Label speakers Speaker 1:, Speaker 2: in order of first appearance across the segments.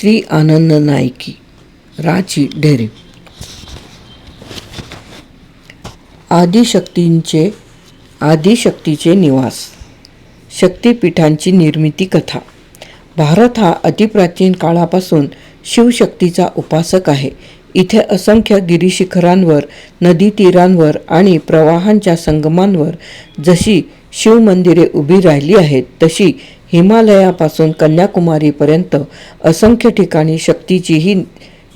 Speaker 1: Shri Anand Nike राची ढेरे. आदिशक्तींचे आदिशक्तीचे निवास. शक्तिपीठांची निर्मिती कथा. भारत हा अतिप्राचीन काळापासून शिवशक्तीचा उपासक आहे. इथे असंख्य गिरीशिखरांवर नदी तीरांवर आणि प्रवाहांच्या संगमांवर जशी शिवमंदिरे उभी राहिली आहेत तशी हिमालयापासून कन्याकुमारीपर्यंत असंख्य ठिकाणी शक्तीचीही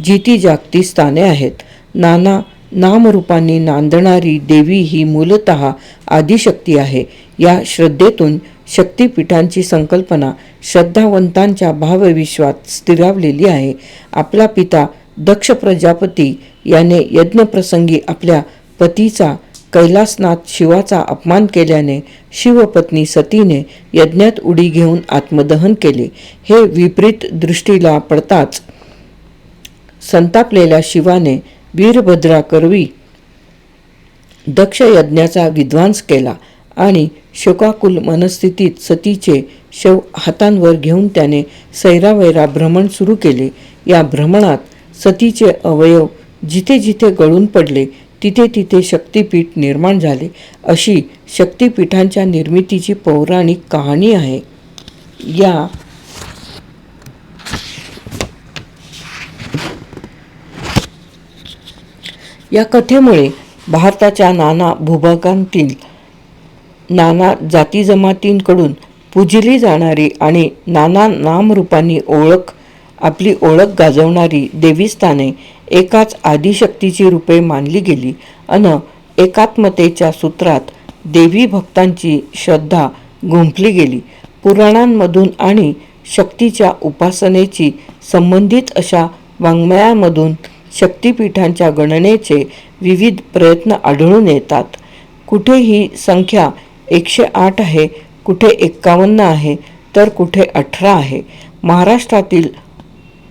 Speaker 1: जीती जागती स्थाने आहेत. नाना नामरूपांनी नांदणारी देवी ही मूलतः आदिशक्ती आहे. या श्रद्धेतून शक्तिपीठांची संकल्पना श्रद्धावंतांच्या भावविश्वात स्थिरावलेली आहे. आपला पिता दक्ष प्रजापती याने यज्ञप्रसंगी आपल्या पतीचा कैलासनाथ शिवाचा अपमान केल्याने शिवपत्नी सतीने यज्ञात उडी घेऊन आत्मदहन केले. हे विपरीत दृष्टीला पडताच संतापलेल्या शिवाने वीरभद्रा करवी दक्ष यज्ञाचा विध्वंस केला आणि शोकाकुल मनस्थितीत सतीचे शव हातांवर घेऊन त्याने सैरावैरा भ्रमण सुरू केले. या भ्रमणात सतीचे अवयव जिथे जिथे गळून पडले तिथे तिथे शक्तिपीठ निर्माण झाले. अशी शक्तिपीठांच्या निर्मितीची पौराणिक कहाणी आहे. या या कथेमुळे भारताच्या नाना भूभागांतील नाना जाती जमातींकडून पूजली जाणारी आणि नाना नामरूपांनी ओळख आपली ओळख गाजवणारी देवीस्थाने एकाच आदिशक्तीची रूपे मानली गेली अन एकात्मतेच्या सूत्रात देवी भक्तांची श्रद्धा गुंफली गेली. पुराणांमधून आणि शक्तीच्या उपासनेची संबंधित अशा वाङ्मयामधून शक्तिपीठांच्या गणनेचे विविध प्रयत्न आढळून येतात. कुठे ही संख्या एकशे आठ आहे कुठे एक्कावन्न आहे तर कुठे अठरा आहे. महाराष्ट्रातील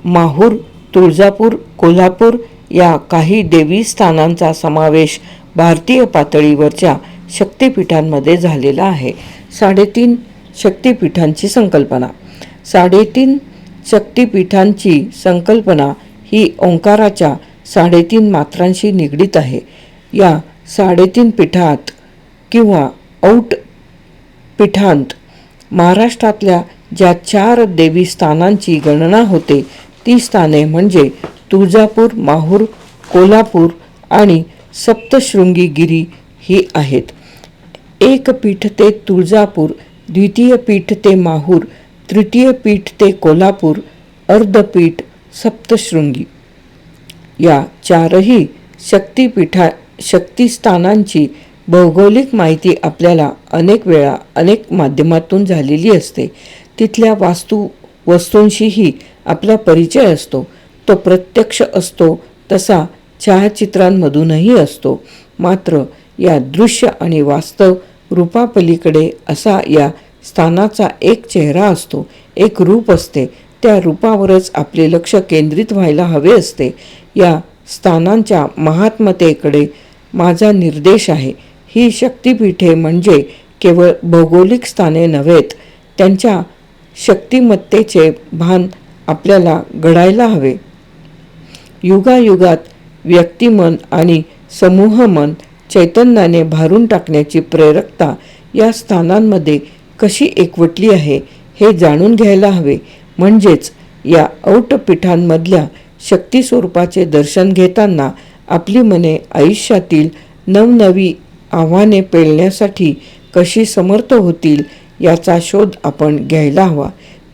Speaker 1: माहूर तुळजापूर कोल्हापूर या काही देवी स्थानांचा समावेश भारतीय पातळीवरच्या शक्तिपीठांमध्ये झालेला आहे. साडेतीन शक्तिपीठांची संकल्पना. साडेतीन शक्तिपीठांची संकल्पना ही ओंकाराच्या साडेतीन मात्रांशी निगडीत आहे. या साडेतीन पीठात किंवा औट पीठांत महाराष्ट्रातल्या ज्या चार देवी स्थानांची गणना होते ती स्थाने म्हणजे तुळजापूर माहूर कोल्हापूर आणि सप्तशृंगी गिरी ही आहेत. एक पीठ ते तुळजापूर द्वितीय पीठ ते माहूर तृतीय पीठ ते कोल्हापूर अर्धपीठ सप्तशृंगी. या चारही शक्तिपीठा शक्तिस्थानांची भौगोलिक माहिती आपल्याला अनेक वेळा अनेक माध्यमातून झालेली असते. तिथल्या वास्तू वस्तूंशीही आपला परिचय असतो तो प्रत्यक्ष असतो तसा छायाचित्रांमधूनही असतो. मात्र या दृश्य आणि वास्तव रूपापलीकडे असा या स्थानाचा एक चेहरा असतो एक रूप असते. त्या रूपावरच आपले लक्ष केंद्रित व्हायला हवे असते. या स्थानांच्या महात्मतेकडे माझा निर्देश आहे. ही शक्तिपीठे म्हणजे केवळ भौगोलिक स्थाने नव्हेत त्यांच्या शक्तिमत्तेचे भान आपल्याला घडायला हवे. युगायुगात व्यक्तिमन आणि समूहमन चैतन्याने भारून टाकण्याची प्रेरकता या स्थानांमध्ये कशी एकवटली आहे हे जाणून घ्यायला हवे. म्हणजेच या औटपीठांमधल्या शक्ती स्वरूपाचे दर्शन घेताना आपली मने आयुष्यातील नवनवी आव्हाने पेलण्यासाठी कशी समर्थ होतील याचा शोध आपण घ्यायला हवा.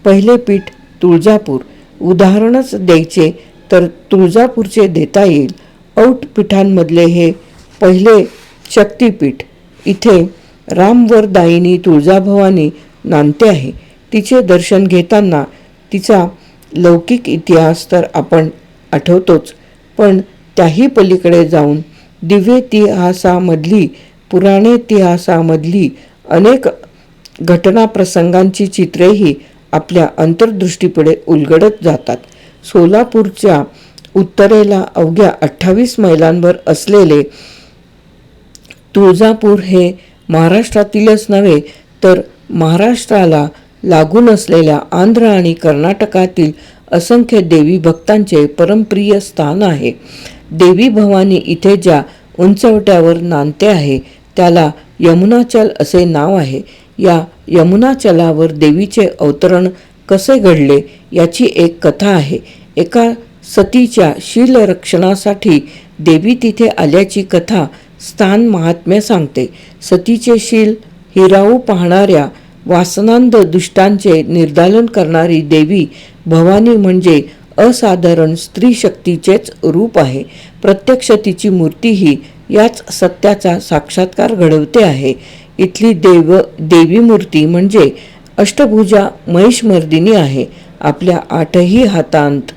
Speaker 1: पहिले पीठ तुळजापूर. उदाहरणच द्यायचे तर तुळजापूरचे देता येईल. औट पीठांमधले हे पहिले शक्तिपीठ. इथे रामवरदायिनी तुळजाभवानी नांदते आहे. तिचे दर्शन घेताना तिचा लौकिक इतिहास तर आपण आठवतोच. पण त्याही पलीकडे जाऊन दिव्यतिहासामधली पुराणेतिहासामधली अनेक घटना प्रसंगांची चित्रेही आपल्या अंतर्दृष्टीपुढे उलगडत जातात. सोलापूरच्या उत्तरेला अवघ्या अठ्ठावीस मैलांवर असलेले तुळजापूर हे महाराष्ट्रातीलच नव्हे तर महाराष्ट्राला लागून असलेल्या आंध्र आणि कर्नाटकातील असंख्य देवी भक्तांचे परमप्रिय स्थान आहे. देवी भवानी इथे ज्या उंचवट्यावर नांदते आहे त्याला यमुनाचल असे नाव आहे. या यमुनाचलावर देवीचे अवतरण कसे घडले याची एक कथा आहे. एका सतीच्या शीलरक्षणासाठी देवी तिथे आल्याची कथा स्थान महात्म्य सांगते. सतीचे शील हिरावू पाहणाऱ्या वासनांद दुष्टांचे निर्दालन करणारी देवी भवानी म्हणजे असाधारण स्त्री शक्तीचेच रूप आहे. प्रत्यक्ष तिची मूर्ती ही याच सत्याचा साक्षात्कार घडवते आहे. इथली देव देवी मूर्ती म्हणजे अष्टभुजा महिषमर्दिनी आहे. आपल्या आठही हातांत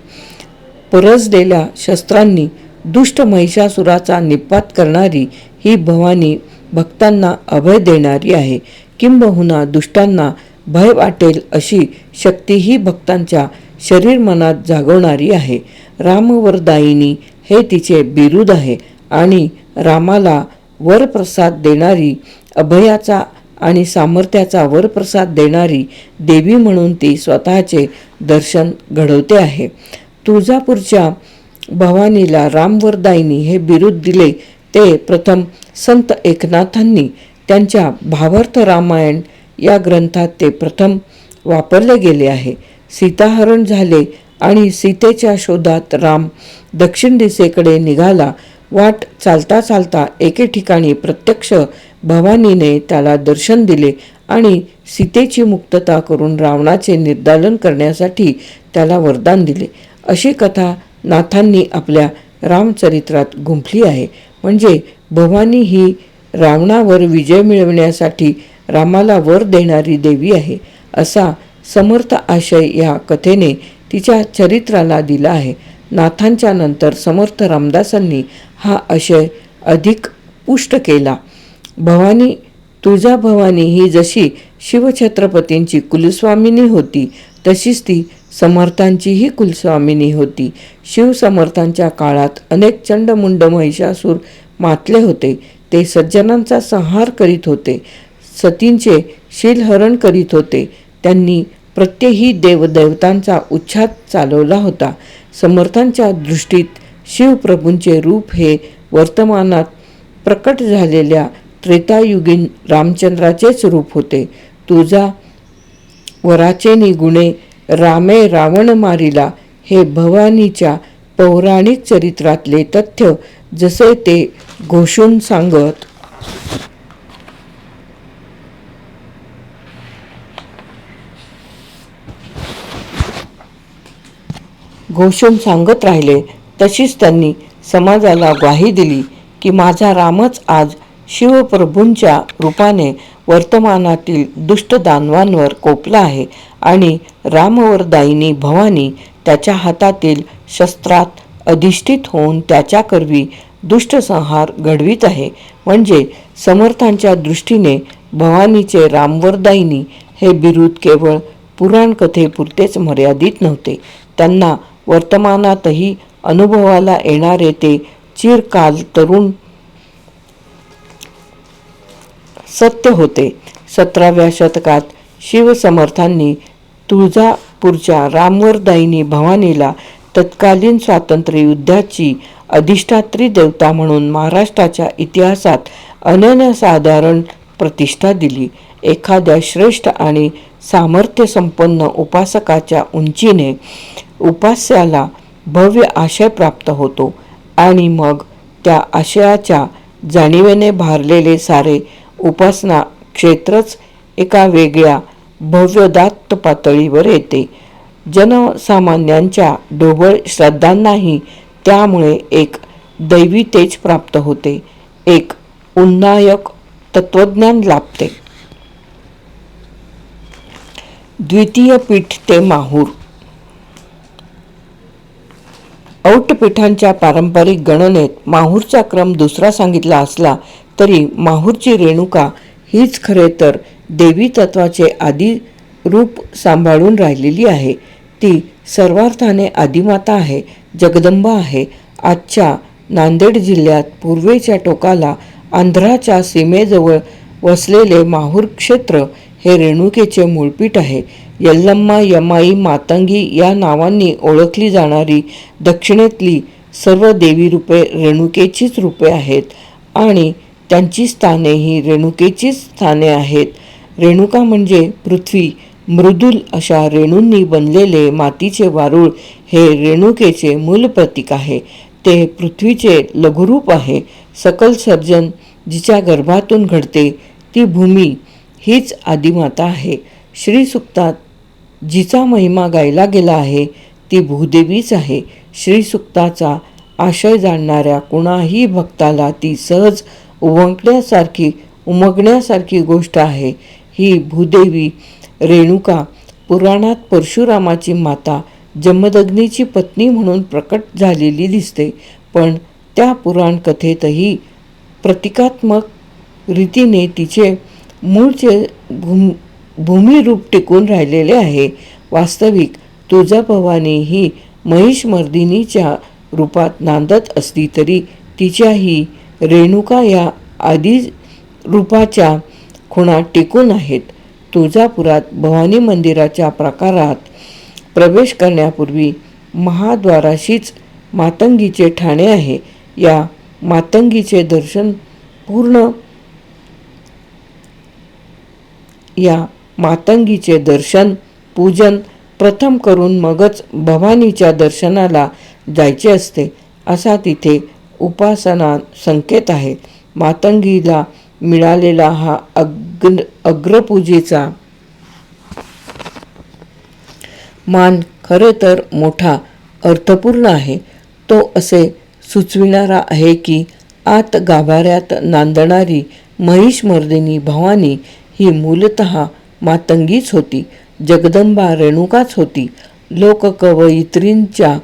Speaker 1: परसलेल्या शस्त्रांनी दुष्ट महिषासुराचा निपात करणारी ही भवानी भक्तांना अभय देणारी आहे. किंबहुना दुष्टांना भय वाटेल अशी शक्ती ही भक्तांच्या शरीर मनात जागवणारी आहे. रामवरदायिनी हे तिचे बिरुद आहे आणि रामाला वरप्रसाद देणारी अभयाचा आणि सामर्थ्याचा वरप्रसाद देणारी देवी म्हणून ती स्वतःचे दर्शन घडवते आहे. तुळजापूरच्या भवानीला रामवरदायिनी हे बिरुद दिले. ते प्रथम संत एकनाथांनी त्यांच्या भावार्थ रामायण या ग्रंथात ते प्रथम वापरले गेले आहे. सीताहरण झाले आणि सीतेच्या शोधात राम दक्षिण दिशेकडे निघाला. वाट चालता चालता एके ठिकाणी प्रत्यक्ष भवानीने त्याला दर्शन दिले आणि सीतेची मुक्तता करून रावणाचे निर्दालन करण्यासाठी त्याला वरदान दिले. अशी कथा नाथांनी आपल्या रामचरित्रात गुंफली आहे. म्हणजे भवानी ही रावणावर विजय मिळवण्यासाठी रामाला वर देणारी देवी आहे असा समर्थ आशय या कथेने तिच्या चरित्राला दिला आहे. नाथांच्या नंतर समर्थ रामदासांनी हा आशय अधिक पुष्ट केला. भवानी तुळजा भवानी ही जशी शिवछत्रपतींची कुलस्वामिनी होती तशीच ती समर्थांचीही कुलस्वामिनी होती. शिवसमर्थांच्या काळात अनेक चंडमुंड महिषासूर मातले होते. ते सज्जनांचा संहार करीत होते. सतींचे शीलहरण करीत होते. त्यांनी प्रत्येही देवदेवतांचा उच्छाद चालवला होता. समर्थांच्या दृष्टीत शिवप्रभूंचे रूप हे वर्तमानात प्रकट झालेल्या त्रेतायुगीन रामचंद्राचेच रूप होते. तुझा वराचे निगुणे रामे रावण मारिला हे भवानीच्या पौराणिक चरित्रातले तथ्य जसे ते घोषून सांगत घोषून सांगत राहिले. तशीच त्यांनी समाजाला ग्वाही दिली की माझा रामच आज शिवप्रभूंच्या रूपाने वर्तमानातील दुष्ट दानवांवर कोपला आहे आणि रामवरदायिनी भवानी त्याच्या हातातील शस्त्रात अधिष्ठित होऊन त्याच्याकरवी दुष्टसंहार घडवीत आहे. म्हणजे समर्थांच्या दृष्टीने भवानीचे रामवरदायिनी हे बिरुद केवळ पुराणकथेपुरतेच मर्यादित नव्हते. त्यांना वर्तमानातही अनुभवाला येणारे ते चिरकाल तरुण सत्य होते. सतराव्या शतकात शिवसमर्थांनी तुळजापूरच्या रामवरदायिनी भवानीला तत्कालीन स्वातंत्र्य युद्धाची अधिष्ठात्री देवता म्हणून महाराष्ट्राच्या इतिहासात अनन्यसाधारण प्रतिष्ठा दिली. एखाद्या श्रेष्ठ आणि सामर्थ्यसंपन्न उपासकाच्या उंचीने उपास्याला भव्य आशय प्राप्त होतो आणि मग त्या आशयाच्या जाणीवेने भारलेले सारे उपासना क्षेत्रच एका वेगळ्या भव्यदात्त पातळीवर येते. जनसामान्यांच्या ढोबळ श्रद्धांनाही त्यामुळे एक दैवी तेज प्राप्त होते एक उन्नायक तत्वज्ञान लाभते. द्वितीय पीठ ते माहूर औटपीठांच्या पारंपरिक गणनेत माहूरचा क्रम दुसरा सांगितला असला तरी माहूरची रेणुका हीच खरे तर देवी तत्वाचे आदी रूप सांभाळून राहिलेली आहे. ती सर्वार्थाने आदिमाता आहे जगदंबा आहे. आजच्या नांदेड जिल्ह्यात पूर्वेच्या टोकाला आंध्राच्या सीमेजवळ वसलेले माहूर क्षेत्र हे रेणुकेचे मूळपीठ आहे. यल्लम्मा यमाई मातंगी या नावांनी ओळखली जाणारी दक्षिणेतली सर्व देवी रूपे रेणुकेचीच रूपे आहेत आणि त्यांची स्थाने ही रेणुकेचीच स्थाने आहेत. रेणुका म्हणजे पृथ्वी मृदुल अशा रेणूंनी बनलेले मातीचे वारूळ हे रेणुकेचे मूल प्रतीक आहे. ते पृथ्वीचे लघुरूप आहे. सकल सर्जन जिच्या गर्भातून घडते ती भूमी हीच आदिमाता आहे. श्रीसुक्तात जिचा महिमा गायला गेला आहे ती भूदेवीच आहे. श्रीसुक्ताचा आशय जाणणाऱ्या कुणाही भक्ताला ती सहज उमटण्यासारखी उमगण्यासारखी गोष्ट आहे. ही भूदेवी रेणुका पुराणात परशुरामाची माता जमदग्नीची पत्नी म्हणून प्रकट झालेली दिसते. पण त्या पुराण कथेतही प्रतिकात्मक रीतीने तिचे मूळचे भूम भूमिरूप टिकून राहिलेले आहे. वास्तविक तुळजाभवानी ही महिषमर्दिनीच्या रूपात नांदत असली तरी तिच्याही रेणुका या आदी रूपाच्या खुणा टिकून आहेत. तुळजापुरात भवानी मंदिराच्या प्रकारात प्रवेश करण्यापूर्वी महाद्वाराशीच मातंगीचे ठाणे आहे. या मातंगीचे दर्शन पूर्ण या मातंगीचे दर्शन पूजन प्रथम करून मगच भवानीच्या दर्शनाला जायचे असते असा तिथे उपासना संकेत आहे. मातंगीला मिळालेला हा अग्र अग्रपूजेचा मान खरे तर मोठा अर्थपूर्ण आहे. तो असे सुचविणारा आहे की आत गाभाऱ्यात नांदणारी महिषमर्दिनी भवानी ही मूलत मातंगीच होती. जगदंबा रेणुकाच होती. लोककवयित्रींच्या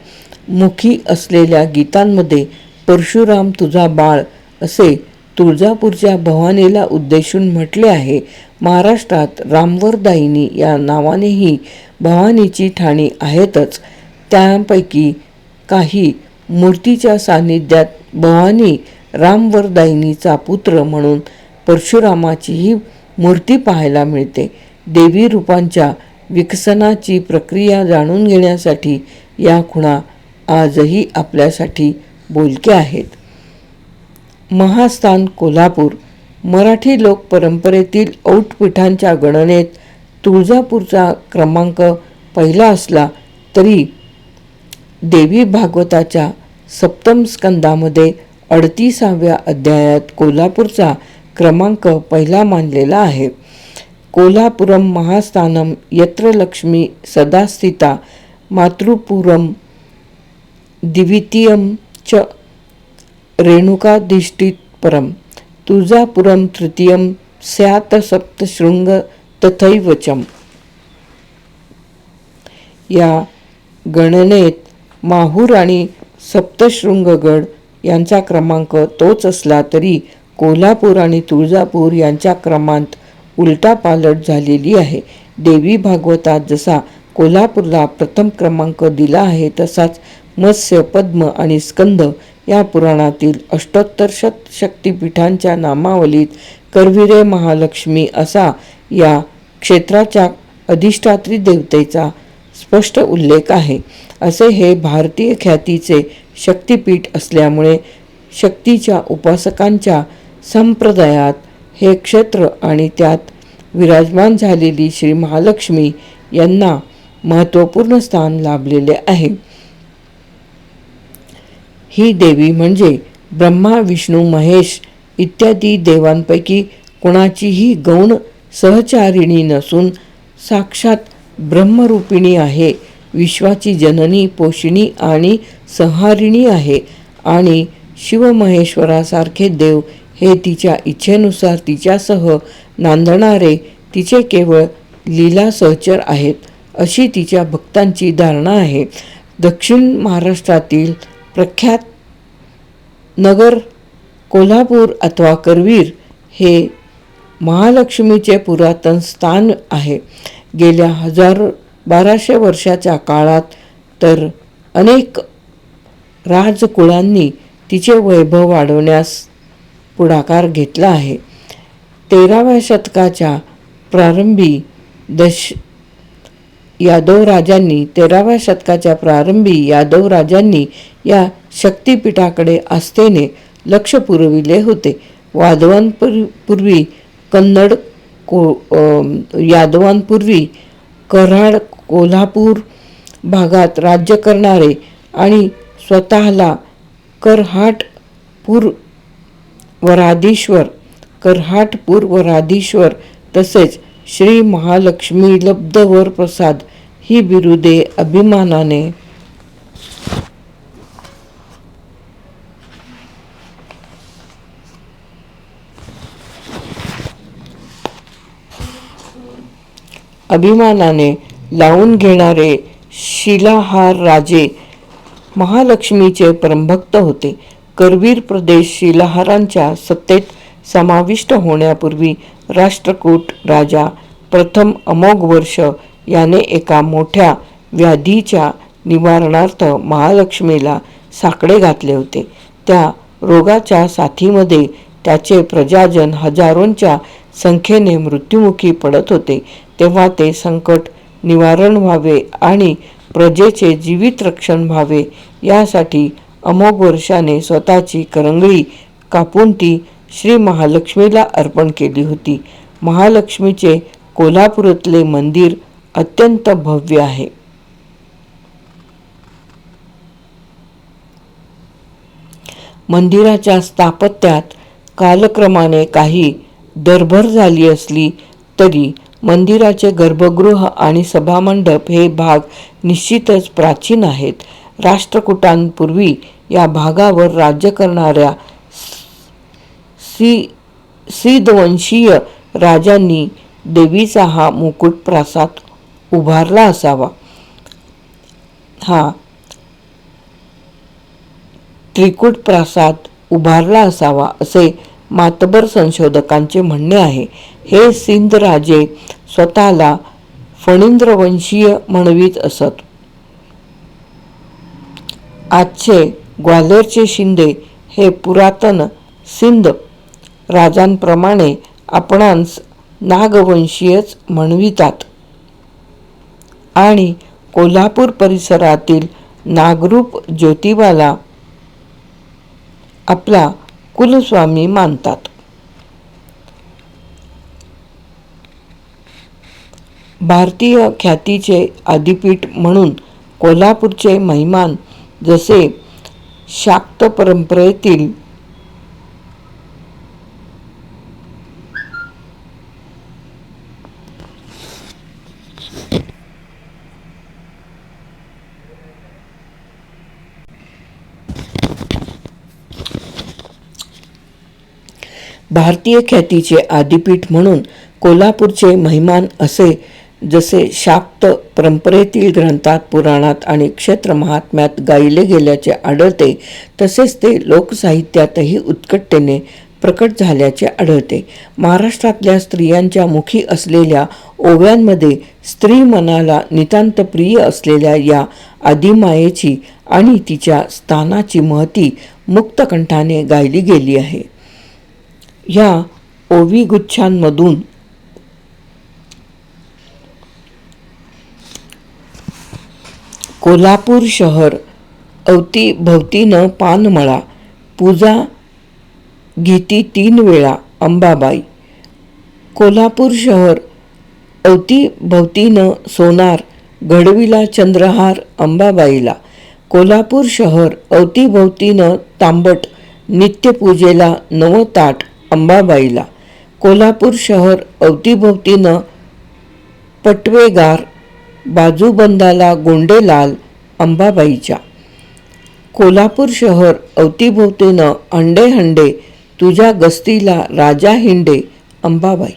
Speaker 1: मुखी असलेल्या गीतांमध्ये परशुराम तुझा बाळ असे तुळजापूरच्या भवानीला उद्देशून म्हटले आहे. महाराष्ट्रात रामवरदायिनी या नावानेही भवानीची ठाणी आहेतच. त्यापैकी काही मूर्तीच्या सान्निध्यात भवानी रामवरदायिनीचा पुत्र म्हणून परशुरामाचीही मूर्ती पाहायला मिळते. देवी रूपांच्या विकसनाची प्रक्रिया जाणून घेण्यासाठी या खुणा आजही आपल्यासाठी बोलक्या आहेत. महास्थान कोल्हापूर मराठी लोक परंपरेतील औटपीठांच्या गणनेत तुळजापूरचा क्रमांक पहिला असला तरी देवी भागवताच्या सप्तम स्कंदामध्ये अडतीसाव्या अध्यायात कोल्हापूरचा क्रमांक पहिला मानलेला आहे. कोल्हापुरम महास्थानम यत्र लक्ष्मी सदास्थिता मातृपुरम द्वितीयम च रेणुकाधिष्ठित परम। तुळजापुरम तृतीयम स्यात सप्तशृंग तथैवचम या गणनेत माहूर आणि सप्तशृंगगड यांचा क्रमांक तोच असला तरी कोल्हापूर आणि तुळजापूर यांच्या क्रमांत उलटापालट झालेली आहे. देवी भागवतात जसा कोल्हापूरला प्रथम क्रमांक दिला आहे तसाच मत्स्य पद्म आणि स्कंद या पुराणातील अष्टोत्तर शक्तिपीठांच्या नामावलीत करविरे महालक्ष्मी असा या क्षेत्राच्या अधिष्ठात्री देवतेचा स्पष्ट उल्लेख आहे. असे हे भारतीय ख्यातीचे शक्तिपीठ असल्यामुळे शक्तीच्या उपासकांच्या संप्रदायात हे क्षेत्र आणि त्यात विराजमान झालेली श्री महालक्ष्मी यांना महत्त्वपूर्ण स्थान लाभलेले आहे. ही देवी म्हणजे ब्रह्मा विष्णू महेश इत्यादी देवांपैकी कोणाचीही गौण सहचारिणी नसून साक्षात ब्रह्मरूपिणी आहे विश्वाची जननी पोषिणी आणि संहारिणी आहे आणि शिवमहेश्वरासारखे देव हे तिच्या इच्छेनुसार तिच्यासह नांदणारे तिचे केवळ लीला सहचर आहेत अशी तिच्या भक्तांची धारणा आहे. दक्षिण महाराष्ट्रातील प्रख्यात नगर कोल्हापूर अथवा करवीर हे महालक्ष्मीचे पुरातन स्थान आहे. गेल्या हजार बाराशे वर्षाच्या काळात तर अनेक राजकुळांनी तिचे वैभव वाढवण्यास पुढाकार घेतला आहे. तेराव्या शतकाच्या प्रारंभी दश यादव राजांनी तेराव्या शतकाच्या प्रारंभी यादव राजांनी या शक्तिपीठाकडे आस्थेने लक्ष पुरविले होते. वाधवांपूर्वी कन्नड को यादवांपूर्वी कराड कोल्हापूर भागात राज्य करणारे आणि स्वतःला करहाटपूर वराधीश्वर व वराधीश्वर तसेच श्री महालक्ष्मी लब्धवर प्रसाद ही बिरुदे अभिमानाने अभिमानाने लावून घेणारे शिलाहार राजे महालक्ष्मीचे परमभक्त होते. करवीर प्रदेश शिलाहारांच्या सत्तेत समाविष्ट होण्यापूर्वी राष्ट्रकूट राजा प्रथम अमोघ वर्ष याने एका मोठ्या व्याधीच्या निवारणार्थ महालक्ष्मीला साकडे घातले होते. त्या रोगाच्या साथीमध्ये त्याचे प्रजाजन हजारोंच्या संख्येने मृत्युमुखी पडत होते. तेव्हा ते संकट निवारण व्हावे आणि प्रजेचे जीवित रक्षण व्हावे यासाठी अमोघ वर्षाने स्वतःची करंगळी कापून ती श्री महालक्ष्मीला अर्पण केली होती. महालक्ष्मीचे कोल्हापुरातले मंदिर अत्यंत भव्य आहे. मंदिराच्या स्थापत्यात कालक्रमाने काही दरभर झाली असली तरी मंदिराचे गर्भगृह आणि सभामंडप हे भाग निश्चितच प्राचीन आहेत. राष्ट्रकूटांपूर्वी या भागावर राज्य करणाऱ्या सी सीदवंशीय राजांनी देवीचा हा मुकुट प्रासाद उभारला असावा. हा त्रिकूट प्रासाद उभारला असावा असे मातबर संशोधकांचे म्हणणे आहे. हे सिंध राजे स्वतःला फणींद्रवंशीय म्हणवीत असत. आजचे ग्वाल्हेरचे शिंदे हे पुरातन सिंध राजांप्रमाणे आपणांस नागवंशीयच म्हणवितात. आणि कोल्हापूर परिसरातील नागरूप ज्योतिबाला आपला कुलस्वामी मानतात. भारतीय ख्यातीचे आदिपीठ म्हणून कोल्हापूरचे महिमान जसे शाक्त परंपरेतील भारतीय ख्यातीचे आदिपीठ म्हणून कोल्हापूरचे महिमान असे जसे शाक्त परंपरेतील ग्रंथात पुराणात आणि क्षेत्र महात्म्यात गायले गेल्याचे आढळते तसेच ते लोकसाहित्यातही उत्कटतेने प्रकट झाल्याचे आढळते. महाराष्ट्रातल्या स्त्रियांच्या मुखी असलेल्या ओव्यांमध्ये स्त्री मनाला नितांत प्रिय असलेल्या या आदिमायेची आणि तिच्या स्थानाची महती मुक्तकंठाने गायली गेली आहे. या ओवी कोल्हापूर शहर अवतीभवतीनं पानमळा. पूजा घेती तीन वेळा अंबाबाई. कोल्हापूर शहर अवतीभवतीनं सोनार घडविला चंद्रहार अंबाबाईला. कोल्हापूर शहर अवतीभवतीनं तांबट नित्यपूजेला नवताट अंबाबाईला. कोल्हापूर शहर अवतीभवतीनं पटवेगार बाजूबंदाला गोंडेलाल अंबाबाईच्या. कोल्हापूर शहर अवतीभोवतीनं हंडे हंडे तुझ्या गस्तीला राजा हिंडे अंबाबाई.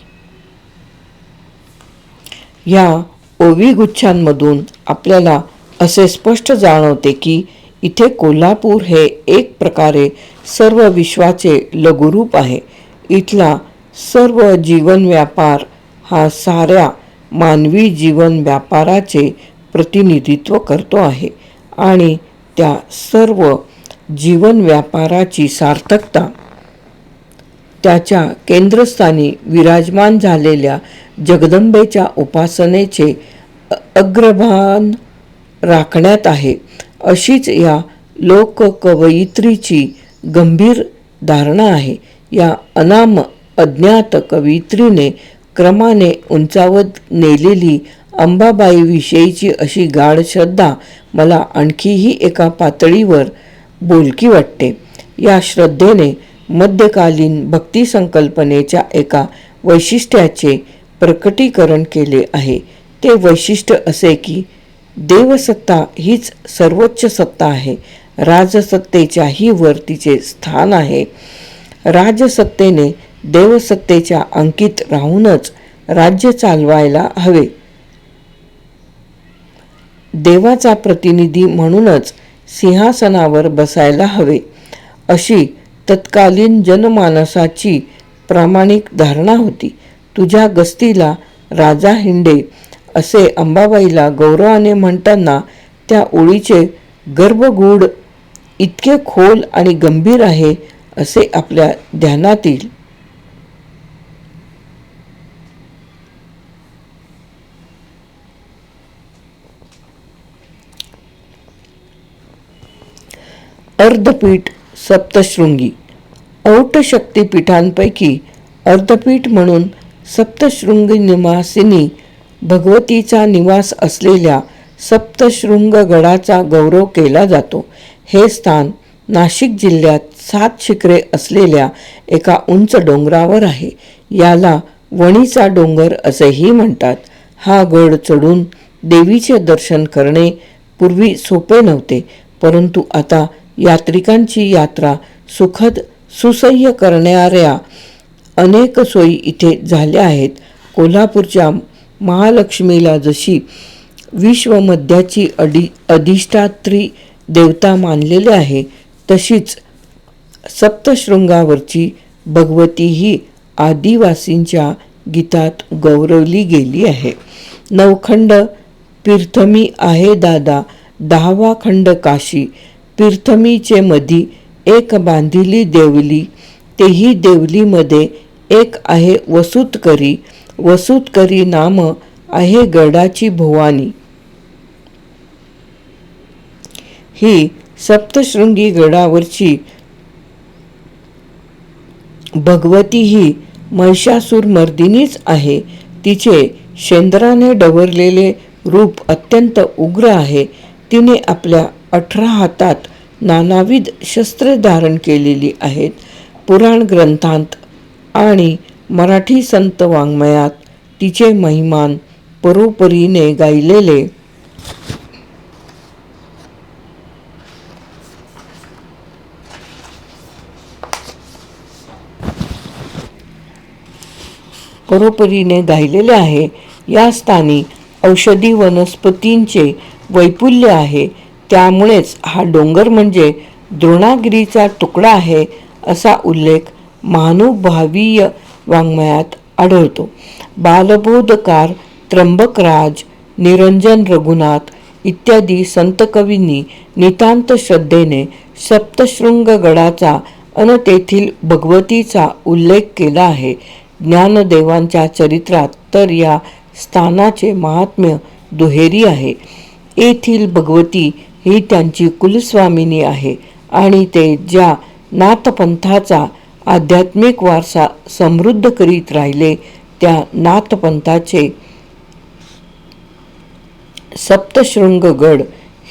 Speaker 1: या ओवी गुच्छांमधून आपल्याला असे स्पष्ट जाणवते की इथे कोल्हापूर हे एक प्रकारे सर्व विश्वाचे लघुरूप आहे. इथला सर्व जीवन व्यापार हा साऱ्या मानवी जीवन व्यापाराचे प्रतिनिधित्व करतो आहे आणि त्या सर्व जीवन व्यापाराची सार्थकता त्याच्या केंद्रस्थानी विराजमान झालेल्या जगदंबेच्या उपासनेचे अग्रभान राखण्यात आहे अशीच या लोककवयित्रीची गंभीर धारणा आहे. या अनाम अज्ञात कवयित्रीने क्रमाने उंचावत नेलेली अंबाबाईविषयीची अशी गाढ श्रद्धा मला आणखीही एका पातळीवर बोलकी वाटते. या श्रद्धेने मध्यकालीन भक्ती संकल्पनेच्या एका वैशिष्ट्याचे प्रकटीकरण केले आहे. ते वैशिष्ट्य असे की देवसत्ता हीच सर्वोच्च सत्ता आहे. राजसत्तेच्याही वर तिचे स्थान आहे. राजसत्तेने देवसत्तेच्या अंकित राहूनच राज्य चालवायला हवे. देवाचा प्रतिनिधी म्हणूनच सिंहासनावर बसायला हवे अशी तत्कालीन जनमानसाची प्रामाणिक धारणा होती. तुझ्या गस्तीला राजा हिंडे असे अंबाबाईला गौरवाने म्हणताना त्या ओळीचे गर्भगूढ इतके खोल आणि गंभीर आहे असे आपल्या ध्यानात अर्धपीठ सप्तशृंगी. औटशक्तीपीठांपैकी अर्धपीठ म्हणून सप्तशृंगी निवासिनी भगवतीचा निवास असलेल्या सप्तशृंग गडाचा गौरव केला जातो. हे स्थान नाशिक जिल्ह्यात सात शिखरे असलेल्या एका उंच डोंगरावर आहे. याला वणीचा डोंगर असेही म्हणतात. हा गड चढून देवीचे दर्शन करणे पूर्वी सोपे नव्हते परंतु आता यात्रिकांची यात्रा सुखद सुसह्य करणाऱ्या अनेक सोयी इथे झाल्या आहेत. कोल्हापूरच्या महालक्ष्मीला जशी विश्वमध्याची अडी अधिष्ठात्री देवता मानलेली आहे तशीच सप्तशृंगावरची भगवती ही आदिवासींच्या गीतात गौरवली गेली आहे. नवखंड तीर्थमी आहे दादा दहावा खंड काशी तीर्थमीचे मधी एक बांधिली देवली तेही देवलीमध्ये एक आहे वसुतकरी वसुतकरी नाम आहे गडाची भवानी. ही सप्तशृंगी गडावरची भगवती ही महिषासूर मर्दिनीच आहे. तिचे शेंद्राने डवरलेले रूप अत्यंत उग्र आहे. तिने आपल्या अठरा हातात नानाविध शस्त्रे धारण केलेली आहेत. पुराण ग्रंथांत आणि मराठी संत वाङ्मयात तिचे महिमान परोपरीने गायलेले परोपरीने गायलेले आहे. या स्थानी औषधी वनस्पतींचे वैपुल्य आहे. त्यामुळेच हा डोंगर म्हणजे द्रोणागिरीचा तुकडा आहे असा उल्लेख महानुभावीय वाङ्मयात आढळतो. बालबोधकार त्र्यंबकराज निरंजन रघुनाथ इत्यादी संतकवींनी नितांत श्रद्धेने सप्तशृंग गडाचा अन तेथील भगवतीचा उल्लेख केला आहे. ज्ञानदेवांच्या चरित्रात तर या स्थानाचे महात्म्य दुहेरी आहे. येथील भगवती ही त्यांची कुलस्वामिनी आहे आणि ते ज्या नाथपंथाचा आध्यात्मिक वारसा समृद्ध करीत राहिले त्या नाथपंथाचे सप्तशृंगगड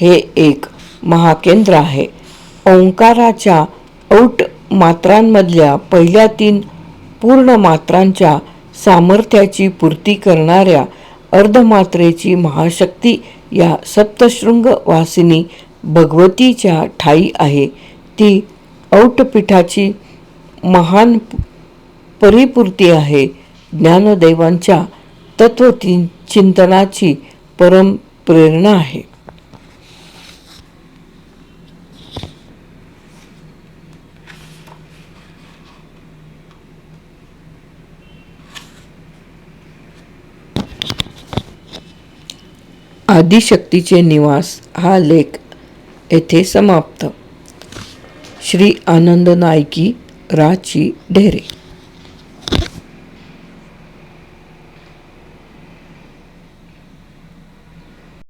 Speaker 1: हे एक महाकेंद्र आहे. ओंकाराच्या औट मात्रांमधल्या पहिल्या तीन पूर्ण मात्रांच्या सामर्थ्याची पूर्ती करणाऱ्या अर्धमात्रेची महाशक्ती या सप्तशृंग वासिनी भगवतीच्या ठाई आहे. ती औटपीठाची महान परिपूर्ती आहे. ज्ञानदेवांच्या तत्वती चिंतनाची परम प्रेरणा आहे. आदिशक्तीचे निवास हा लेख येथे समाप्त. श्री आनंद नायकी राची ढेरे.